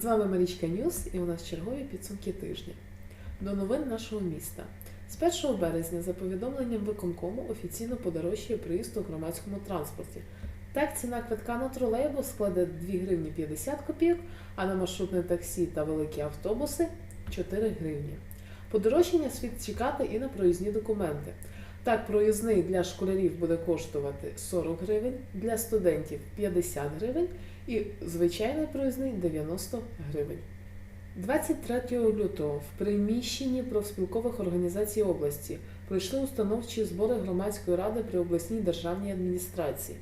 З вами Марічка Ньюс і у нас чергові підсумки тижня. До новин нашого міста. З 1 березня, за повідомленням виконкому, офіційно подорожчає проїзд у громадському транспорті. Так, ціна квитка на тролейбус складе 2 гривні 50 копійок, а на маршрутне таксі та великі автобуси 4 гривні. Подорожчання слід чекати і на проїзні документи. Так, проїзний для школярів буде коштувати 40 гривень, для студентів 50 гривень і звичайний проїзний 90 гривень. 23 лютого в приміщенні профспілкових організацій області пройшли установчі збори громадської ради при обласній державній адміністрації.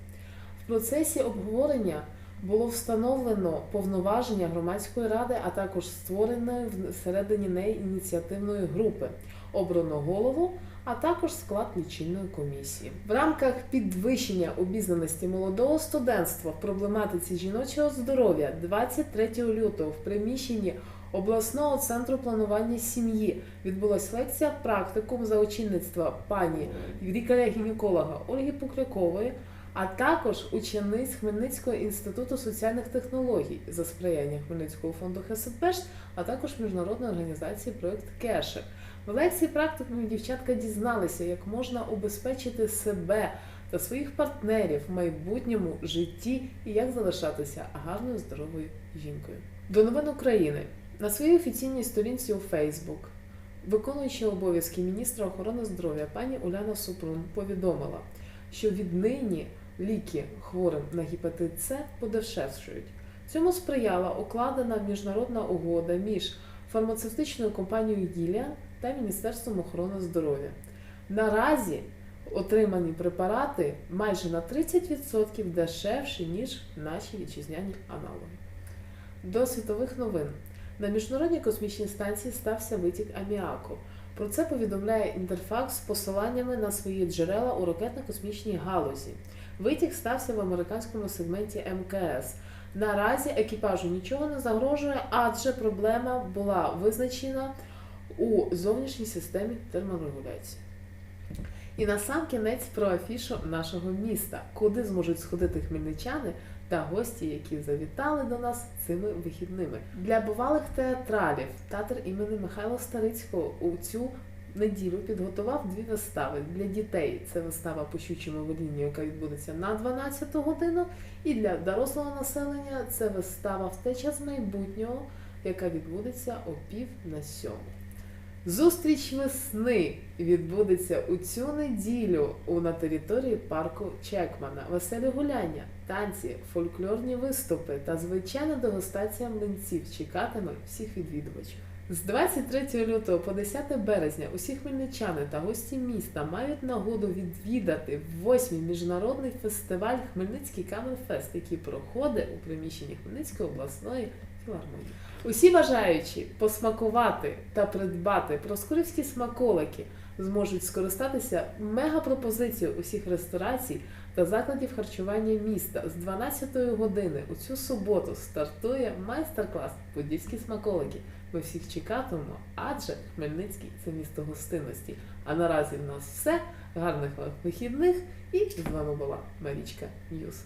В процесі обговорення було встановлено повноваження громадської ради, а також створеної всередині неї ініціативної групи, обрано голову, а також склад лічильної комісії. В рамках підвищення обізнаності молодого студентства в проблематиці жіночого здоров'я 23 лютого в приміщенні обласного центру планування сім'ї відбулася лекція практикум за очільництва пані лікаря-гінеколога Ольги Пуклякової, а також учениць Хмельницького інституту соціальних технологій за сприяння Хмельницького фонду Хесетбешт, а також міжнародної організації проект Кешер. В лекції практикумів дівчатка дізналися, як можна убезпечити себе та своїх партнерів в майбутньому житті і як залишатися гарною здоровою жінкою. До новин України на своїй офіційній сторінці у Фейсбук виконуюча обов'язки міністра охорони здоров'я пані Уляна Супрун повідомила, що віднині ліки хворим на гепатит С подешевшують. Цьому сприяла укладена міжнародна угода між фармацевтичною компанією Гіліан та Міністерством охорони здоров'я. Наразі отримані препарати майже на 30% дешевші, ніж наші вітчизняні аналоги. До світових новин. На міжнародній космічній станції стався витік аміаку. Про це повідомляє Інтерфакс з посиланнями на свої джерела у ракетно-космічній галузі. Витік стався в американському сегменті МКС. Наразі екіпажу нічого не загрожує, адже проблема була визначена у зовнішній системі терморегуляції. І на сам кінець про афішу нашого міста, куди зможуть сходити хмельничани та гості, які завітали до нас цими вихідними. Для бувалих театралів театр імені Михайла Старицького у цю неділю підготував дві вистави для дітей. Це вистава по щучому волінню, яка відбудеться на 12 годину. І для дорослого населення це вистава Втеча з майбутнього, яка відбудеться о пів на сьому. Зустріч весни відбудеться у цю неділю на території парку Чекмана. Веселі гуляння, танці, фольклорні виступи та звичайна дегустація млинців чекатиме всіх відвідувачів. З 23 лютого по 10 березня усі хмельничани та гості міста мають нагоду відвідати восьмий міжнародний фестиваль Хмельницький Камерфест, який проходить у приміщенні Хмельницької обласної філармонії. Усі бажаючі посмакувати та придбати проскурівські смаколики зможуть скористатися мегапропозицією усіх ресторацій та закладів харчування міста з 12 години у цю суботу стартує майстер-клас Подільські смаколики. Ми всіх чекатимемо, адже Хмельницький це місто гостинності. А наразі в нас все. Гарних вихідних і з вами була Марічка Ньюс.